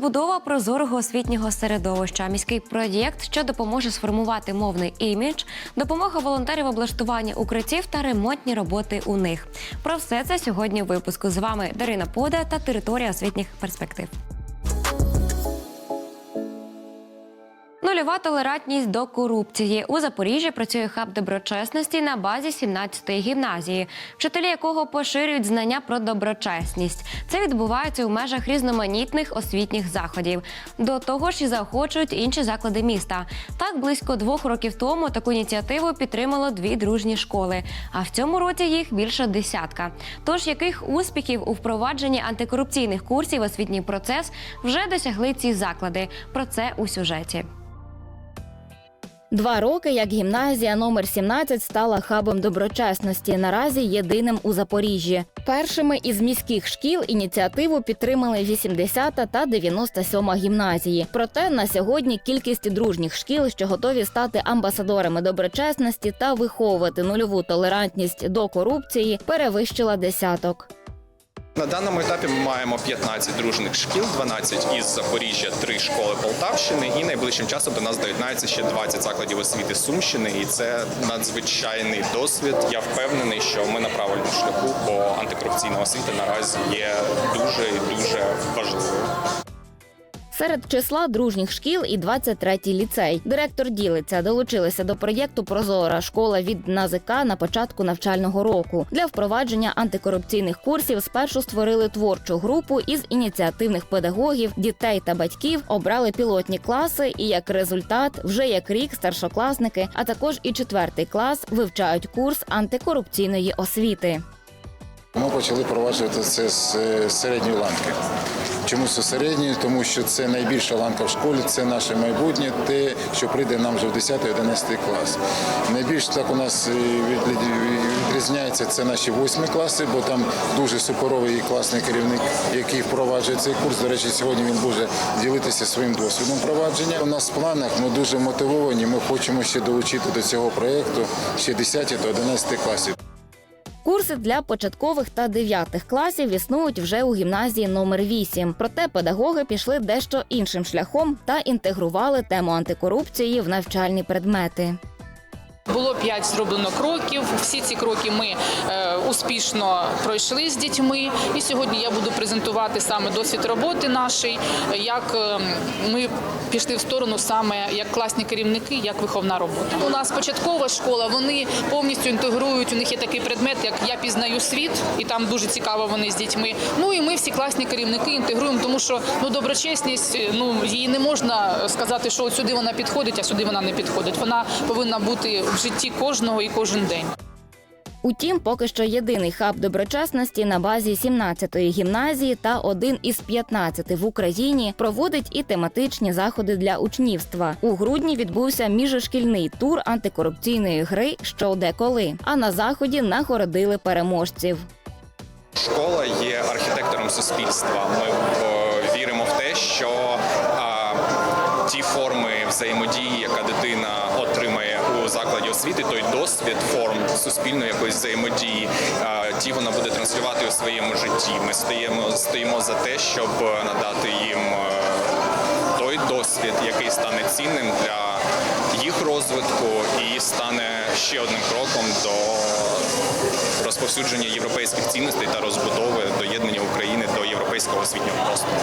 Розбудова прозорого освітнього середовища, міський проєкт, що допоможе сформувати мовний імідж, допомога волонтерів облаштування укриттів та ремонтні роботи у них. Про все це сьогодні в випуску. З вами Дарина Пода та територія освітніх перспектив. Нульова толерантність до корупції у Запоріжжі працює хаб доброчесності на базі 17-ї гімназії, вчителі якого поширюють знання про доброчесність. Це відбувається у межах різноманітних освітніх заходів. До того ж, і заохочують інші заклади міста. Так близько двох років тому таку ініціативу підтримало дві дружні школи. А в цьому році їх більше десятка. Тож яких успіхів у впровадженні антикорупційних курсів освітній процес вже досягли ці заклади? Про це у сюжеті. Два роки як гімназія номер 17 стала хабом доброчесності. Наразі єдиним у Запоріжжі. Першими із міських шкіл ініціативу підтримали 80 та 97 гімназії. Проте на сьогодні кількість дружніх шкіл, що готові стати амбасадорами доброчесності та виховувати нульову толерантність до корупції, перевищила десяток. На даному етапі ми маємо 15 дружних шкіл, 12 із Запоріжжя, 3 школи Полтавщини, і найближчим часом до нас доєднається ще 20 закладів освіти Сумщини. І це надзвичайний досвід. Я впевнений, що ми на правильному шляху, бо антикорупційна освіта наразі є дуже і дуже важливою. Серед числа дружніх шкіл і 23-й ліцей. Директор ділиться долучилися до проєкту Прозора школа від НАЗК на початку навчального року. Для впровадження антикорупційних курсів спершу створили творчу групу із ініціативних педагогів, дітей та батьків, обрали пілотні класи. І як результат, вже як рік старшокласники, а також і четвертий клас вивчають курс антикорупційної освіти. Ми почали впроваджувати це з е, середньої ланки. Чому це середньої? Тому що це найбільша ланка в школі, це наше майбутнє, те, що прийде нам вже в 10-11 клас. Найбільш так у нас е, відрізняється це наші восьмі класи, бо там дуже суперовий і класний керівник, який впроваджує цей курс. До речі, сьогодні він буде ділитися своїм досвідом впровадження. У нас в планах ми дуже мотивовані. Ми хочемо ще долучити до цього проєкту ще 10 та 11 класів. Курси для початкових та дев'ятих класів існують вже у гімназії номер 8 Проте педагоги пішли дещо іншим шляхом та інтегрували тему антикорупції в навчальні предмети. Було п'ять зроблено кроків. Всі ці кроки ми е, успішно пройшли з дітьми. І сьогодні я буду презентувати саме досвід роботи нашої, як е, ми пішли в сторону саме як класні керівники, як виховна робота. У нас початкова школа. Вони повністю інтегрують. У них є такий предмет, як я пізнаю світ, і там дуже цікаво вони з дітьми. Ну і ми всі класні керівники інтегруємо, тому що ну доброчесність, ну її не можна сказати, що от сюди вона підходить, а сюди вона не підходить. Вона повинна бути в житті кожного і кожен день. Утім, поки що єдиний хаб доброчесності на базі 17-ї гімназії та один із 15 в Україні проводить і тематичні заходи для учнівства. У грудні відбувся міжшкільний тур антикорупційної гри Що де коли. А на заході нагородили переможців. Школа є архітектором суспільства. Ми е, віримо в те, що а, ті форми взаємодії, яка дитина отримає закладі освіти, той досвід форм суспільної якоїсь взаємодії, ті вона буде транслювати у своєму житті. Ми стоїмо, стоїмо за те, щоб надати їм е, той досвід, який стане цінним для їх розвитку і стане ще одним кроком до розповсюдження європейських цінностей та розбудови доєднання України до європейського освітнього простору.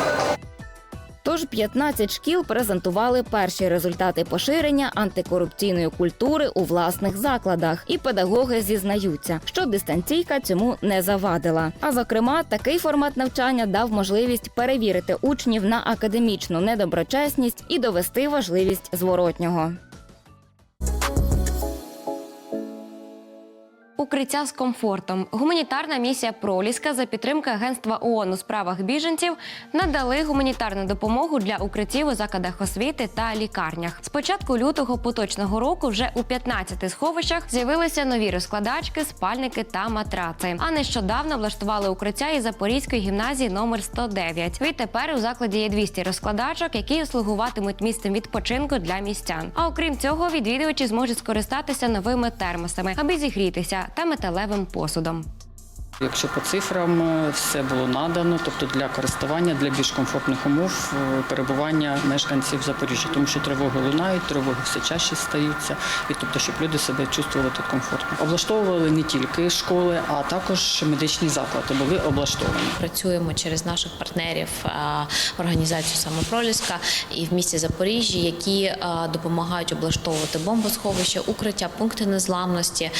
Тож 15 шкіл презентували перші результати поширення антикорупційної культури у власних закладах, і педагоги зізнаються, що дистанційка цьому не завадила. А зокрема, такий формат навчання дав можливість перевірити учнів на академічну недоброчесність і довести важливість зворотнього. Укриття з комфортом. Гуманітарна місія Проліска за підтримки Агентства ООН у справах біженців надали гуманітарну допомогу для укриттів у закладах освіти та лікарнях. З початку лютого поточного року вже у 15 сховищах з'явилися нові розкладачки, спальники та матраци. А нещодавно влаштували укриття із Запорізької гімназії номер 109. Відтепер у закладі є 200 розкладачок, які слугуватимуть місцем відпочинку для містян. А окрім цього, відвідувачі зможуть скористатися новими термосами, аби зігрітися та металевим посудом. Якщо по цифрам е, все було надано, тобто для користування, для більш комфортних умов е, перебування мешканців Запоріжжя, тому що тривоги лунають, тривоги все чаще стаються, і тобто, щоб люди себе чувствували тут комфортно. Облаштовували не тільки школи, а також медичні заклади були облаштовані. Працюємо через наших партнерів е, організацію самопроліска і в місті Запоріжжя, які допомагають облаштовувати бомбосховища, укриття, пункти незламності.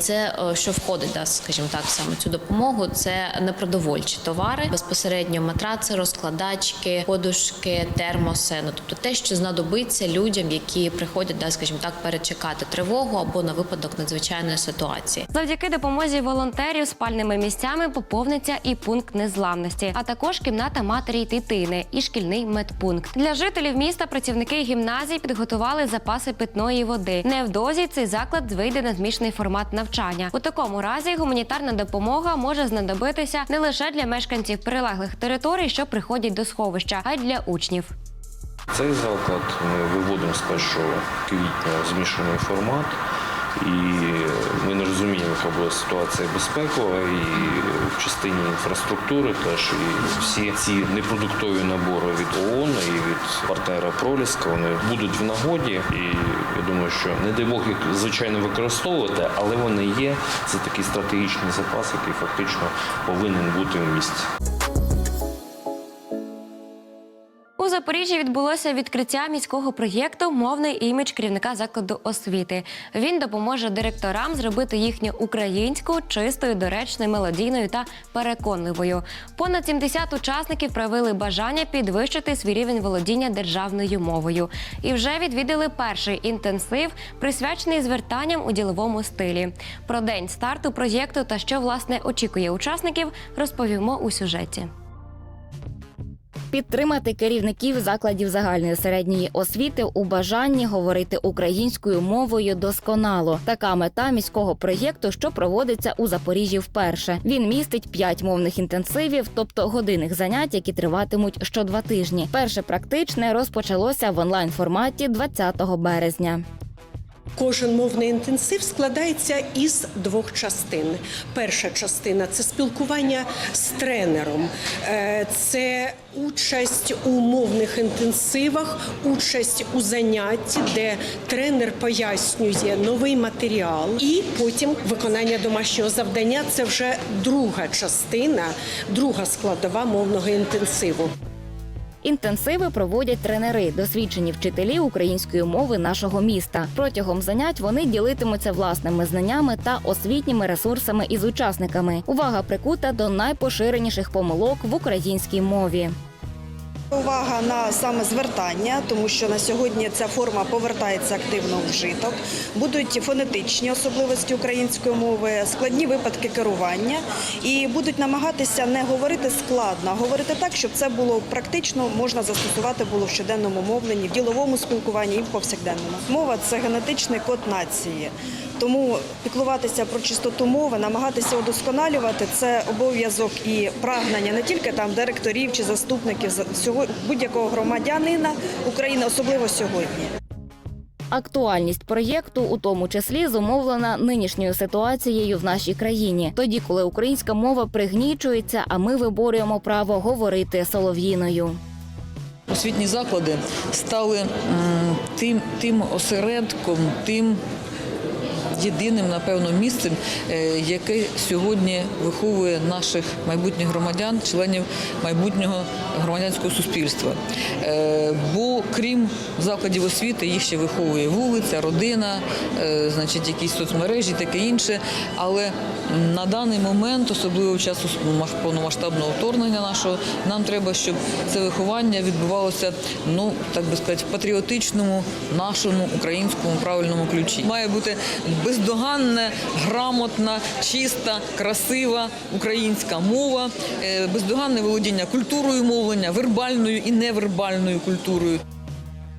Це що входить, скажімо так, саме цю допомогу. Це непродовольчі товари, безпосередньо матраци, розкладачки, подушки, термоси. Ну тобто те, що знадобиться людям, які приходять, да, скажімо так, перечекати тривогу або на випадок надзвичайної ситуації. Завдяки допомозі волонтерів спальними місцями поповниться і пункт незламності, а також кімната матері й дитини і шкільний медпункт. Для жителів міста працівники гімназії підготували запаси питної води. Невдовзі цей заклад вийде на змішаний формат навчання. У такому разі гуманітарна допомога може знадобитися не лише для мешканців прилеглих територій, що приходять до сховища, а й для учнів. Цей заклад ми виводимо з 1 квітня змішаний формат. І ми не розуміємо, яка буде ситуація безпекова і в частині інфраструктури теж і всі ці непродуктові набори від ООН і від партнера Проліска вони будуть в нагоді. І я думаю, що не дай Бог їх звичайно використовувати, але вони є. Це такий стратегічний запас, який фактично повинен бути в місті. Запоріжжі відбулося відкриття міського проєкту Мовний імідж керівника закладу освіти. Він допоможе директорам зробити їхню українську чистою, доречною, мелодійною та переконливою. Понад 70 учасників проявили бажання підвищити свій рівень володіння державною мовою і вже відвідали перший інтенсив, присвячений звертанням у діловому стилі. Про день старту проєкту та що власне очікує учасників, розповімо у сюжеті. Підтримати керівників закладів загальної середньої освіти у бажанні говорити українською мовою досконало. Така мета міського проєкту, що проводиться у Запоріжжі вперше. Він містить п'ять мовних інтенсивів, тобто годинних занять, які триватимуть що два тижні. Перше практичне розпочалося в онлайн форматі 20 березня. Кожен мовний інтенсив складається із двох частин. Перша частина це спілкування з тренером, Е, це участь у мовних інтенсивах, участь у занятті, де тренер пояснює новий матеріал, і потім виконання домашнього завдання. Це вже друга частина, друга складова мовного інтенсиву. Інтенсиви проводять тренери, досвідчені вчителі української мови нашого міста. Протягом занять вони ділитимуться власними знаннями та освітніми ресурсами із учасниками. Увага прикута до найпоширеніших помилок в українській мові. Увага на саме звертання, тому що на сьогодні ця форма повертається активно в вжиток. Будуть фонетичні особливості української мови, складні випадки керування, і будуть намагатися не говорити складно, а говорити так, щоб це було практично можна застосувати було в щоденному мовленні, в діловому спілкуванні і в повсякденному. Мова це генетичний код нації. Тому піклуватися про чистоту мови, намагатися удосконалювати це обов'язок і прагнення не тільки там директорів чи заступників будь-якого громадянина України, особливо сьогодні. Актуальність проєкту у тому числі зумовлена нинішньою ситуацією в нашій країні, тоді коли українська мова пригнічується, а ми виборюємо право говорити солов'їною. Освітні заклади стали тим, тим осередком, тим єдиним, напевно, місцем, е, яке сьогодні виховує наших майбутніх громадян, членів майбутнього громадянського суспільства. Е, Бо крім закладів освіти, їх ще виховує вулиця, родина, е, значить, якісь соцмережі, таке інше. Але на даний момент, особливо в час мас- повномасштабного вторгнення нашого, нам треба, щоб це виховання відбувалося, ну так би сказати, в патріотичному нашому українському правильному ключі. Має бути бездоганна, грамотна, чиста, красива українська мова, е, бездоганне володіння культурою мовлення, вербальною і невербальною культурою.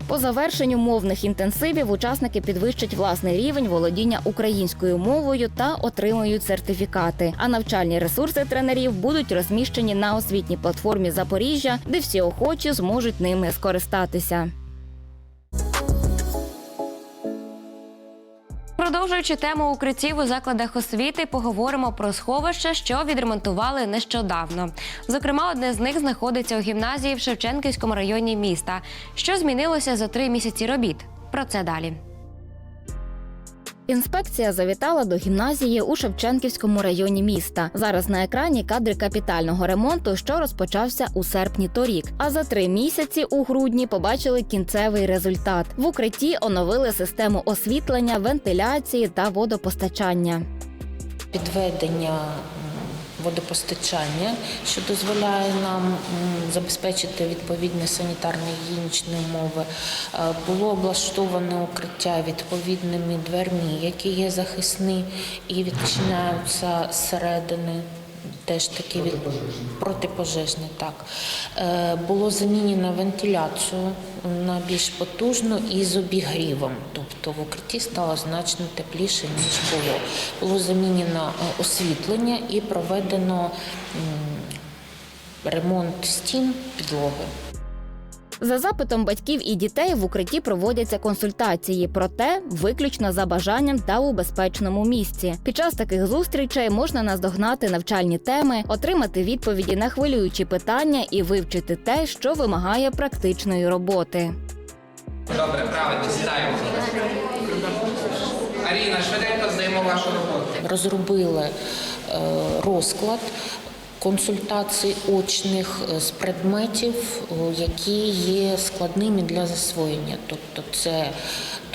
По завершенню мовних інтенсивів учасники підвищать власний рівень володіння українською мовою та отримують сертифікати. А навчальні ресурси тренерів будуть розміщені на освітній платформі Запоріжжя, де всі охочі зможуть ними скористатися. Продовжуючи тему укриттів у закладах освіти, поговоримо про сховища, що відремонтували нещодавно. Зокрема, одне з них знаходиться у гімназії в Шевченківському районі міста. Що змінилося за три місяці робіт? Про це далі. Інспекція завітала до гімназії у Шевченківському районі міста. Зараз на екрані кадри капітального ремонту, що розпочався у серпні торік. А за три місяці у грудні побачили кінцевий результат. В укритті оновили систему освітлення, вентиляції та водопостачання. підведення водопостачання, що дозволяє нам забезпечити відповідні санітарно-гігієнічні умови. Е, Було облаштоване укриття відповідними дверми, які є захисні і відчиняються зсередини. Теж такі від протипожежний, так Е, було замінено вентиляцію на більш потужну і з обігрівом. Тобто в укритті стало значно тепліше ніж було. Було замінено е, освітлення і проведено ремонт стін підлоги. За запитом батьків і дітей в укритті проводяться консультації, проте виключно за бажанням та у безпечному місці. Під час таких зустрічей можна наздогнати навчальні теми, отримати відповіді на хвилюючі питання і вивчити те, що вимагає практичної роботи. Добре, правильно, читаємо. Аріна, швиденько здаємо вашу роботу. Розробили е, розклад консультацій очних е, з предметів, які є складними для засвоєння. Тобто це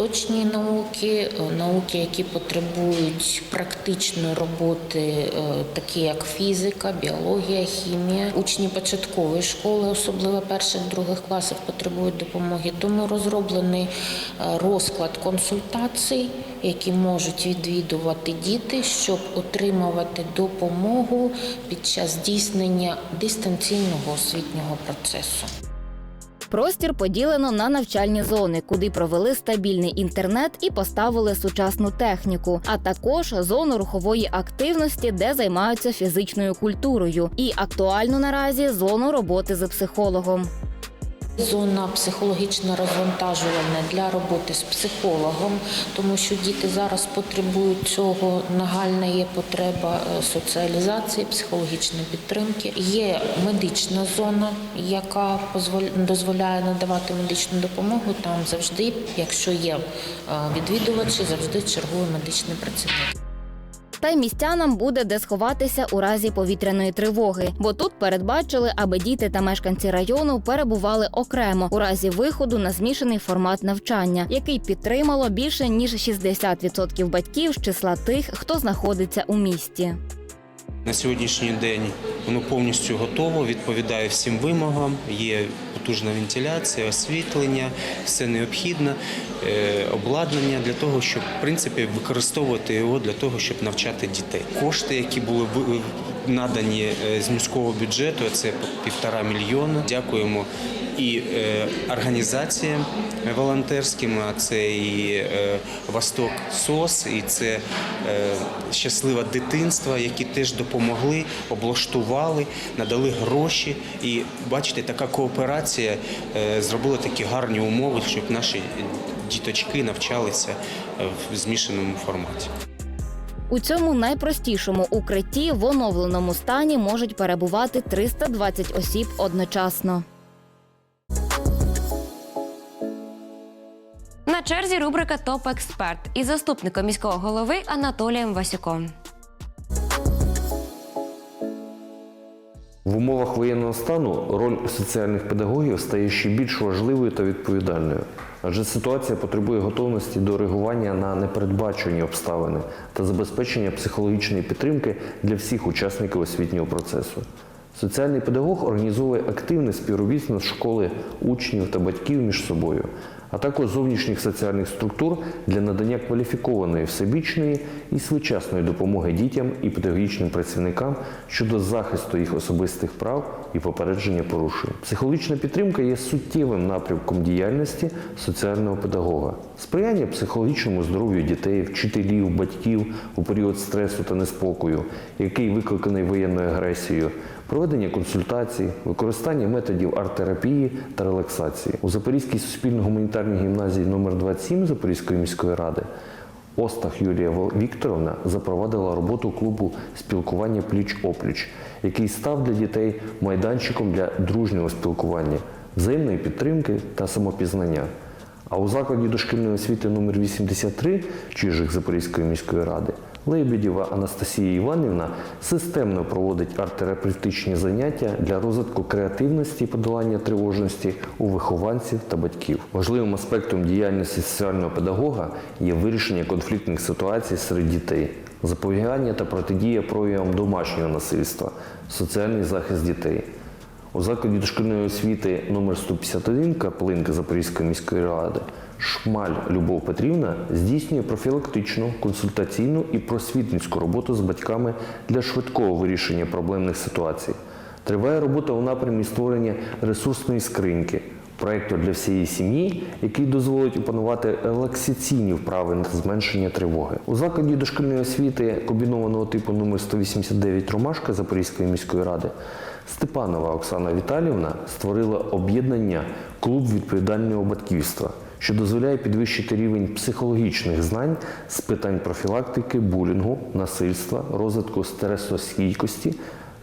точні науки, е, науки, які потребують практичної роботи, е, такі як фізика, біологія, хімія. Учні початкової школи, особливо перших других класів, потребують допомоги. Тому розроблений е, розклад консультацій, які можуть відвідувати діти, щоб отримувати допомогу під час здійснення дистанційного освітнього процесу. Простір поділено на навчальні зони, куди провели стабільний інтернет і поставили сучасну техніку, а також зону рухової активності, де займаються фізичною культурою, і актуальну наразі зону роботи з психологом. Зона психологічно розвантажувальна для роботи з психологом, тому що діти зараз потребують цього. Нагальна є потреба е, соціалізації, психологічної підтримки. Є медична зона, яка дозволяє надавати медичну допомогу. Там завжди, якщо є е, відвідувачі, завжди чергує медичний працівник. Та й містянам буде де сховатися у разі повітряної тривоги, бо тут передбачили, аби діти та мешканці району перебували окремо у разі виходу на змішаний формат навчання, який підтримало більше ніж 60% батьків з числа тих, хто знаходиться у місті. На сьогоднішній день воно повністю готово, відповідає всім вимогам. Є потужна вентиляція, освітлення, все необхідне, е, обладнання для того, щоб в принципі використовувати його для того, щоб навчати дітей. Кошти, які були надані е, з міського бюджету, це півтора мільйона. Дякуємо і е, організаціям волонтерським, це і е, Восток СОС, і це е, щасливе дитинство, які теж допомогли, облаштували, надали гроші. І бачите, така кооперація зробила такі гарні умови, щоб наші діточки навчалися в змішаному форматі. У цьому найпростішому укритті в оновленому стані можуть перебувати 320 осіб одночасно. На черзі рубрика Топ Експерт із заступником міського голови Анатолієм Васюком. В умовах воєнного стану роль соціальних педагогів стає ще більш важливою та відповідальною, адже ситуація потребує готовності до реагування на непередбачені обставини та забезпечення психологічної підтримки для всіх учасників освітнього процесу. Соціальний педагог організовує активне співробітництво школи, учнів та батьків між собою, а також зовнішніх соціальних структур для надання кваліфікованої всебічної і своєчасної допомоги дітям і педагогічним працівникам щодо захисту їх особистих прав і попередження порушень. Психологічна підтримка є суттєвим напрямком діяльності соціального педагога. Сприяння психологічному здоров'ю дітей, вчителів, батьків у період стресу та неспокою, який викликаний воєнною агресією, проведення консультацій, використання методів арт-терапії та релаксації. У Запорізькій суспільно-гуманітарній гімназії номер 27 Запорізької міської ради Остах Юлія Вікторовна запровадила роботу клубу спілкування пліч-опліч, який став для дітей майданчиком для дружнього спілкування, взаємної підтримки та самопізнання. А у закладі дошкільної освіти номер 83 Чижик Запорізької міської ради Лебедєва Анастасія Іванівна системно проводить арт-терапевтичні заняття для розвитку креативності і подолання тривожності у вихованців та батьків. Важливим аспектом діяльності соціального педагога є вирішення конфліктних ситуацій серед дітей, запобігання та протидія проявам домашнього насильства, соціальний захист дітей. У закладі дошкільної освіти номер 151 Каплинка Запорізької міської ради Шмаль Любов Петрівна здійснює профілактичну, консультаційну і просвітницьку роботу з батьками для швидкого вирішення проблемних ситуацій. Триває робота у напрямі створення ресурсної скриньки, проєкту для всієї сім'ї, який дозволить опанувати релаксаційні вправи на зменшення тривоги. У закладі дошкільної освіти комбінованого типу номер 189 Ромашка Запорізької міської ради Степанова Оксана Віталіївна створила об'єднання Клуб відповідального батьківства, що дозволяє підвищити рівень психологічних знань з питань профілактики, булінгу, насильства, розвитку стресостійкості.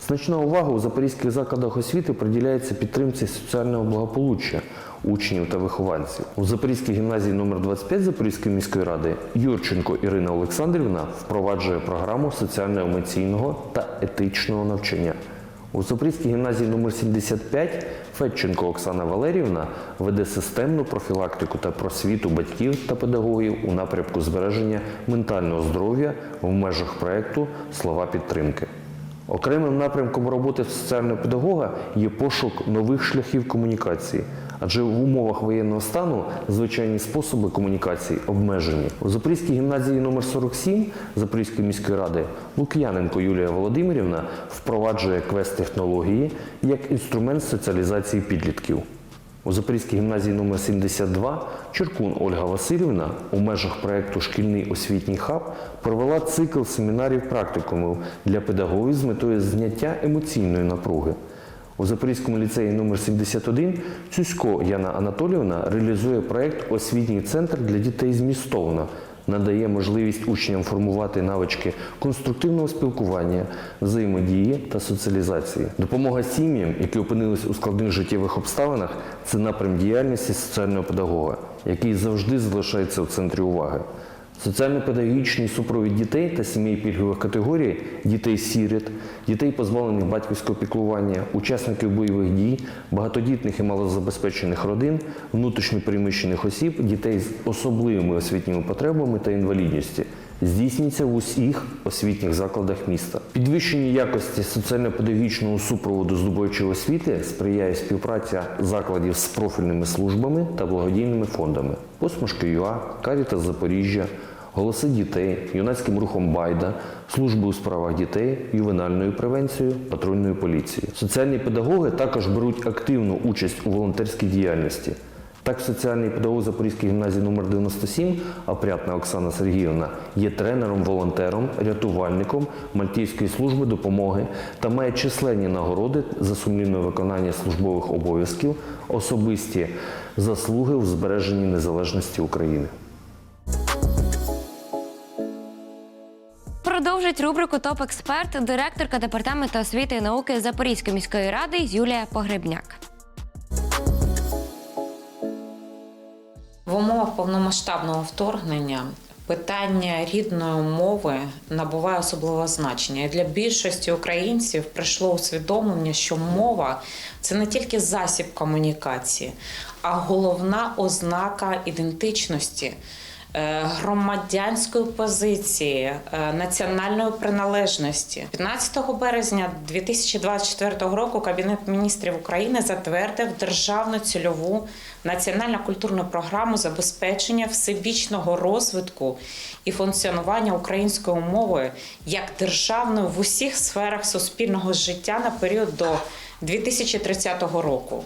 Значна увага у запорізьких закладах освіти приділяється підтримці соціального благополуччя учнів та вихованців. У Запорізькій гімназії номер 25 Запорізької міської ради Юрченко Ірина Олександрівна впроваджує програму соціально-емоційного та етичного навчання. У Запорізькій гімназії номер 75 Федченко Оксана Валеріївна веде системну профілактику та просвіту батьків та педагогів у напрямку збереження ментального здоров'я в межах проєкту Слова підтримки. Окремим напрямком роботи соціального педагога є пошук нових шляхів комунікації, адже в умовах воєнного стану звичайні способи комунікації обмежені. У Запорізькій гімназії номер 47 Запорізької міської ради Лук'яненко Юлія Володимирівна впроваджує квест-технології як інструмент соціалізації підлітків. У Запорізькій гімназії номер 72 Черкун Ольга Васильівна у межах проєкту Шкільний освітній хаб провела цикл семінарів практикумів для педагогів з метою зняття емоційної напруги. У Запорізькому ліцеї номер 71 Цюсько Яна Анатоліївна реалізує проєкт Освітній центр для дітей змістовно, надає можливість учням формувати навички конструктивного спілкування, взаємодії та соціалізації. Допомога сім'ям, які опинились у складних життєвих обставинах, це напрям діяльності соціального педагога, який завжди залишається в центрі уваги. Соціально-педагогічний супровід дітей та сімей пільгових категорій, дітей-сіріт, дітей, позбавлених батьківського піклування, учасників бойових дій, багатодітних і малозабезпечених родин, внутрішньопереміщених осіб, дітей з особливими освітніми потребами та інвалідністю здійснюється в усіх освітніх закладах міста. Підвищенню якості соціально-педагогічного супроводу здобувачів освіти сприяє співпраця закладів з профільними службами та благодійними фондами Посмішки ЮА, Карітас Запоріжжя, Голоси дітей, юнацьким рухом Байда, служби у справах дітей, ювенальною превенцією, патрульною поліцією. Соціальні педагоги також беруть активну участь у волонтерській діяльності. Так, соціальний педагог Запорізької гімназії номер 97 Апрятна Оксана Сергіївна є тренером-волонтером, рятувальником Мальтійської служби допомоги та має численні нагороди за сумлінне виконання службових обов'язків, особисті заслуги у збереженні незалежності України. Продовжить рубрику Топ експерт директорка департаменту освіти і науки Запорізької міської ради Юлія Погребняк. В умовах повномасштабного вторгнення питання рідної мови набуває особливого значення. І для більшості українців прийшло усвідомлення, що мова це не тільки засіб комунікації, а головна ознака ідентичності. Е, Громадянської позиції, е, національної приналежності. 15 березня 2024 року Кабінет міністрів України затвердив державну цільову національну культурну програму забезпечення всебічного розвитку і функціонування української мови як державної в усіх сферах суспільного життя на період до 2030 року.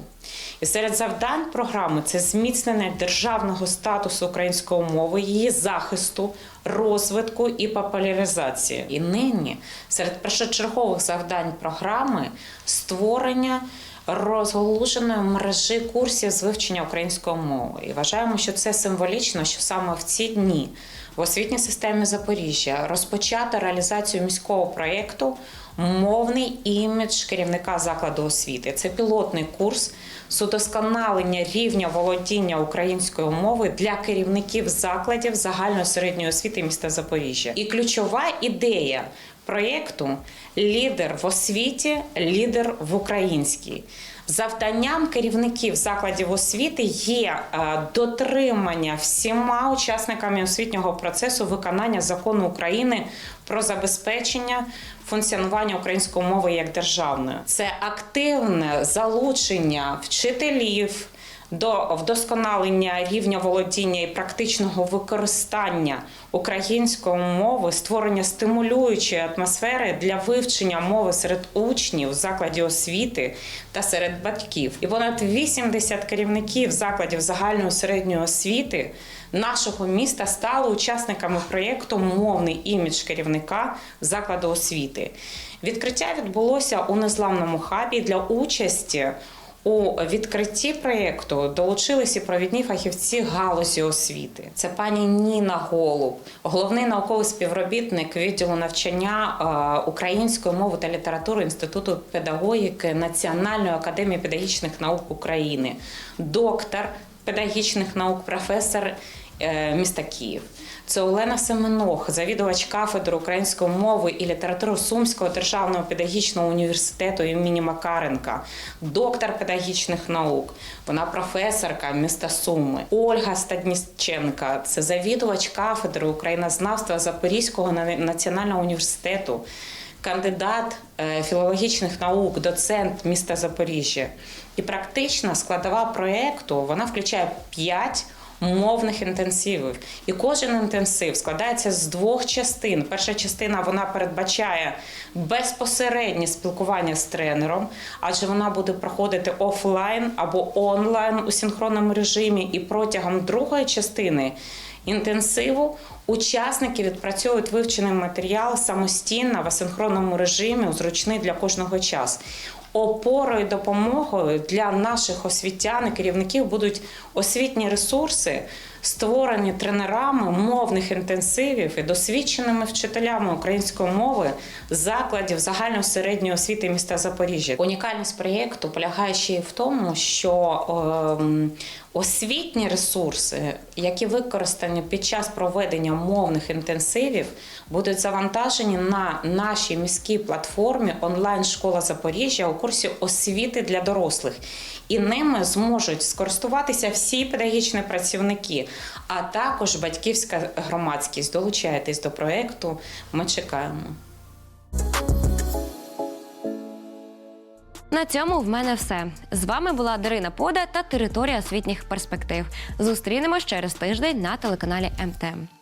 І серед завдань програми це зміцнення державного статусу української мови, її захисту, розвитку і популяризації. І нині серед першочергових завдань програми створення розголуженої мережі курсів з вивчення української мови. І вважаємо, що це символічно, що саме в ці дні в освітній системі Запоріжжя розпочато реалізацію міського проєкту Мовний імідж керівника закладу освіти. Це пілотний курс з удосконалення рівня володіння українською мовою для керівників закладів загальної середньої освіти міста Запоріжжя. І ключова ідея проєкту лідер в освіті, лідер в українській. Завданням керівників закладів освіти є е, дотримання всіма учасниками освітнього процесу виконання закону України про забезпечення функціонування української мови як державної. Це активне залучення вчителів до вдосконалення рівня володіння і практичного використання української мови, створення стимулюючої атмосфери для вивчення мови серед учнів закладів освіти та серед батьків. І понад 80 керівників закладів загальної середньої освіти нашого міста стали учасниками проєкту Мовний імідж керівника закладу освіти. Відкриття відбулося у незламному хабі для участі. У відкритті проєкту долучилися провідні фахівці галузі освіти. Це пані Ніна Голуб, головний науковий співробітник відділу навчання е, української мови та літератури Інституту педагогіки Національної академії педагогічних наук України, доктор педагогічних наук, професор міста Київ. Це Олена Семенох, завідувач кафедри української мови і літератури Сумського державного педагогічного університету імені Макаренка, доктор педагогічних наук. Вона професорка міста Суми. Ольга Стадніченка це завідувач кафедри українознавства Запорізького національного університету. Кандидат е, філологічних наук, доцент міста Запоріжжя. І практична складова проєкту вона включає п'ять мовних інтенсивів. І кожен інтенсив складається з двох частин. Перша частина вона передбачає безпосереднє спілкування з тренером, адже вона буде проходити офлайн або онлайн у синхронному режимі. І протягом другої частини інтенсиву учасники відпрацьовують вивчений матеріал самостійно в асинхронному режимі, зручний для кожного час. Опорою допомогою для наших освітян і керівників будуть освітні ресурси, створені тренерами мовних інтенсивів і досвідченими вчителями української мови закладів загальної середньої освіти міста Запоріжжя. Унікальність проєкту полягає ще й в тому, що ем, освітні ресурси, які використані під час проведення мовних інтенсивів, будуть завантажені на нашій міській платформі онлайн школа Запоріжжя у курсі освіти для дорослих. І ними зможуть скористуватися всі педагогічні працівники, а також батьківська громадськість. Долучайтесь до проєкту. Ми чекаємо. На цьому в мене все. З вами була Дарина Пода та територія освітніх перспектив. Зустрінемось через тиждень на телеканалі МТМ.